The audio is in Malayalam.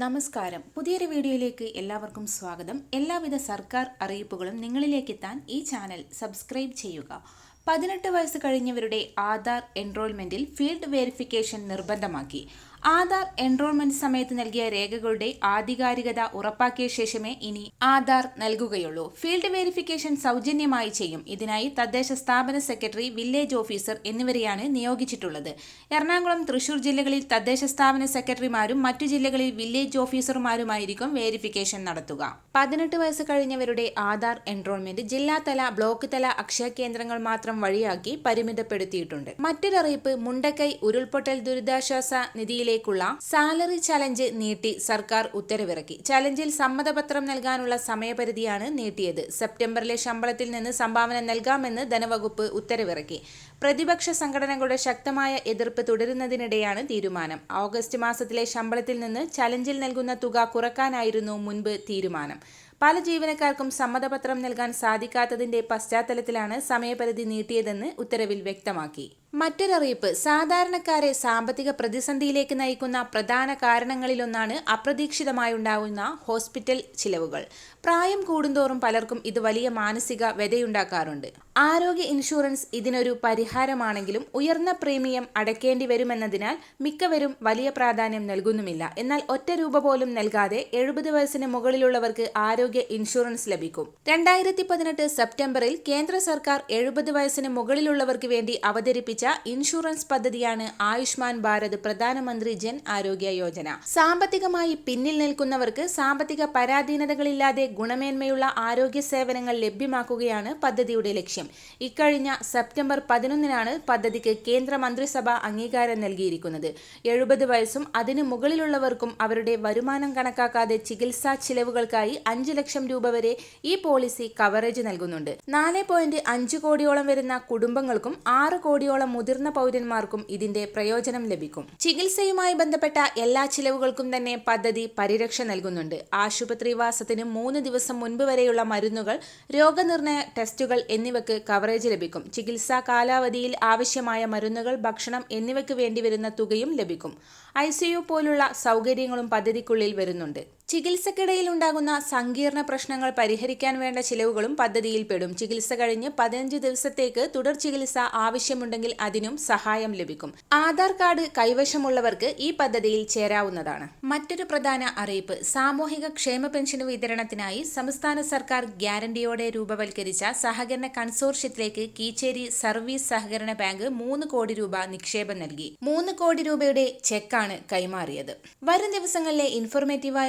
നമസ്കാരം. പുതിയൊരു വീഡിയോയിലേക്ക് എല്ലാവർക്കും സ്വാഗതം. എല്ലാവിധ സർക്കാർ അറിയിപ്പുകളും നിങ്ങളിലേക്ക് എത്താൻ ഈ ചാനൽ സബ്സ്ക്രൈബ് ചെയ്യുക. പതിനെട്ട് വയസ്സ് കഴിഞ്ഞവരുടെ ആധാർ എൻറോൾമെന്റിൽ ഫീൽഡ് വെരിഫിക്കേഷൻ നിർബന്ധമാക്കി. ആധാർ എൻറോൾമെന്റ് സമയത്ത് നൽകിയ രേഖകളുടെ ആധികാരികത ഉറപ്പാക്കിയ ശേഷമേ ഇനി ആധാർ നൽകുകയുള്ളൂ. ഫീൽഡ് വെരിഫിക്കേഷൻ സൗജന്യമായി ചെയ്യും. ഇതിനായി തദ്ദേശ സ്ഥാപന സെക്രട്ടറി വില്ലേജ് ഓഫീസർ എന്നിവരെയാണ് നിയോഗിച്ചിട്ടുള്ളത്. എറണാകുളം തൃശൂർ ജില്ലകളിൽ തദ്ദേശ സ്ഥാപന സെക്രട്ടറിമാരും മറ്റു ജില്ലകളിൽ വില്ലേജ് ഓഫീസർമാരുമായിരിക്കും വെരിഫിക്കേഷൻ നടത്തുക. പതിനെട്ട് വയസ്സ് കഴിഞ്ഞവരുടെ ആധാർ എൻറോൾമെന്റ് ജില്ലാതല ബ്ലോക്ക് തല അക്ഷയ കേന്ദ്രങ്ങൾ മാത്രം വഴിയാക്കി പരിമിതപ്പെടുത്തിയിട്ടുണ്ട്. മറ്റൊരറിയിപ്പ് മുണ്ടക്കൈ ഉരുൾപൊട്ടൽ ദുരിതാശ്വാസ നിധിയിലേക്കുള്ള സാലറി ചലഞ്ച് നീട്ടി സർക്കാർ ഉത്തരവിറക്കി. ചലഞ്ചിൽ സമ്മതപത്രം നൽകാനുള്ള സമയപരിധിയാണ് നീട്ടിയത്. സെപ്റ്റംബറിലെ ശമ്പളത്തിൽ നിന്ന് സംഭാവന നൽകാമെന്ന് ധനവകുപ്പ് ഉത്തരവിറക്കി. പ്രതിപക്ഷ സംഘടനകളുടെ ശക്തമായ എതിർപ്പ് തുടരുന്നതിനിടെയാണ് തീരുമാനം. ഓഗസ്റ്റ് മാസത്തിലെ ശമ്പളത്തിൽ നിന്ന് ചലഞ്ചിൽ നൽകുന്ന തുക കുറക്കാനായിരുന്നു മുൻപ് തീരുമാനം. പല ജീവനക്കാർക്കും സമ്മതപത്രം നൽകാൻ സാധിക്കാത്തതിന്റെ പശ്ചാത്തലത്തിലാണ് സമയപരിധി നീട്ടിയതെന്ന് ഉത്തരവിൽ വ്യക്തമാക്കി. മറ്റൊരറിയിപ്പ്. സാധാരണക്കാരെ സാമ്പത്തിക പ്രതിസന്ധിയിലേക്ക് നയിക്കുന്ന പ്രധാന കാരണങ്ങളിലൊന്നാണ് അപ്രതീക്ഷിതമായുണ്ടാകുന്ന ഹോസ്പിറ്റൽ ചിലവുകൾ. പ്രായം കൂടുന്തോറും പലർക്കും ഇത് വലിയ മാനസിക വ്യതയുണ്ടാക്കാറുണ്ട്. ആരോഗ്യ ഇൻഷുറൻസ് ഇതിനൊരു പരിഹാരമാണെങ്കിലും ഉയർന്ന പ്രീമിയം അടയ്ക്കേണ്ടി വരുമെന്നതിനാൽ മിക്കവരും വലിയ പ്രാധാന്യം നൽകുന്നുമില്ല. എന്നാൽ ഒറ്റ രൂപ പോലും നൽകാതെ എഴുപത് വയസ്സിന് മുകളിലുള്ളവർക്ക് ആരോഗ്യ ഇൻഷുറൻസ് ലഭിക്കും. രണ്ടായിരത്തി പതിനെട്ട് സെപ്റ്റംബറിൽ കേന്ദ്ര സർക്കാർ എഴുപത് വയസ്സിന് മുകളിലുള്ളവർക്ക് വേണ്ടി അവതരിപ്പിച്ച ഇൻഷുറൻസ് പദ്ധതിയാണ് ആയുഷ്മാൻ ഭാരത് പ്രധാനമന്ത്രി ജൻ ആരോഗ്യ യോജന. സാമ്പത്തികമായി പിന്നിൽ നിൽക്കുന്നവർക്ക് സാമ്പത്തിക പരാധീനതകളില്ലാതെ ഗുണമേന്മയുള്ള ആരോഗ്യ സേവനങ്ങൾ ലഭ്യമാക്കുകയാണ് പദ്ധതിയുടെ ലക്ഷ്യം. ഇക്കഴിഞ്ഞ സെപ്റ്റംബർ പതിനൊന്നിനാണ് പദ്ധതിക്ക് കേന്ദ്ര മന്ത്രിസഭ അംഗീകാരം നൽകിയിരിക്കുന്നത്. എഴുപത് വയസ്സും അതിനു മുകളിലുള്ളവർക്കും അവരുടെ വരുമാനം കണക്കാക്കാതെ ചികിത്സാ ചിലവുകൾക്കായി അഞ്ച് ലക്ഷം രൂപ വരെ ഈ പോളിസി കവറേജ് നൽകുന്നുണ്ട്. നാല് പോയിന്റ് അഞ്ച് കോടിയോളം വരുന്ന കുടുംബങ്ങൾക്കും ആറ് കോടിയോളം മുതിർന്ന പൗരന്മാർക്കും ഇതിന്റെ പ്രയോജനം ലഭിക്കും. ചികിത്സയുമായി ബന്ധപ്പെട്ട എല്ലാ ചിലവുകൾക്കും തന്നെ പദ്ധതി പരിരക്ഷ നൽകുന്നുണ്ട്. ആശുപത്രിവാസത്തിന് മൂന്ന് ദിവസം മുൻപ് വരെയുള്ള മരുന്നുകൾ രോഗനിർണയ ടെസ്റ്റുകൾ എന്നിവയ്ക്ക് കവറേജ് ലഭിക്കും. ചികിത്സാ കാലാവധിയിൽ ആവശ്യമായ മരുന്നുകൾ ഭക്ഷണം എന്നിവയ്ക്ക് വേണ്ടിവരുന്ന തുകയും ലഭിക്കും. ഐ പോലുള്ള സൗകര്യങ്ങളും പദ്ധതിക്കുള്ളിൽ വരുന്നുണ്ട്. ചികിത്സക്കിടയിൽ ഉണ്ടാകുന്ന സങ്കീർണ പ്രശ്നങ്ങൾ പരിഹരിക്കാൻ വേണ്ട ചിലവുകളും പദ്ധതിയിൽ പെടും. ചികിത്സ കഴിഞ്ഞ് പതിനഞ്ച് ദിവസത്തേക്ക് തുടർ ചികിത്സ ആവശ്യമുണ്ടെങ്കിൽ അതിനും സഹായം ലഭിക്കും. ആധാർ കാർഡ് കൈവശമുള്ളവർക്ക് ഈ പദ്ധതിയിൽ ചേരാവുന്നതാണ്. മറ്റൊരു പ്രധാന അറിയിപ്പ് സാമൂഹിക ക്ഷേമ പെൻഷൻ വിതരണത്തിനായി സംസ്ഥാന സർക്കാർ ഗ്യാരണ്ടിയോടെ രൂപവൽക്കരിച്ച സഹകരണ കൺസോർഷ്യത്തിലേക്ക് കീച്ചേരി സർവീസ് സഹകരണ ബാങ്ക് മൂന്ന് കോടി രൂപ നിക്ഷേപം നൽകി. മൂന്ന് കോടി രൂപയുടെ ചെക്കാണ് കൈമാറിയത്. വരും ദിവസങ്ങളിലെ ഇൻഫോർമേറ്റീവായ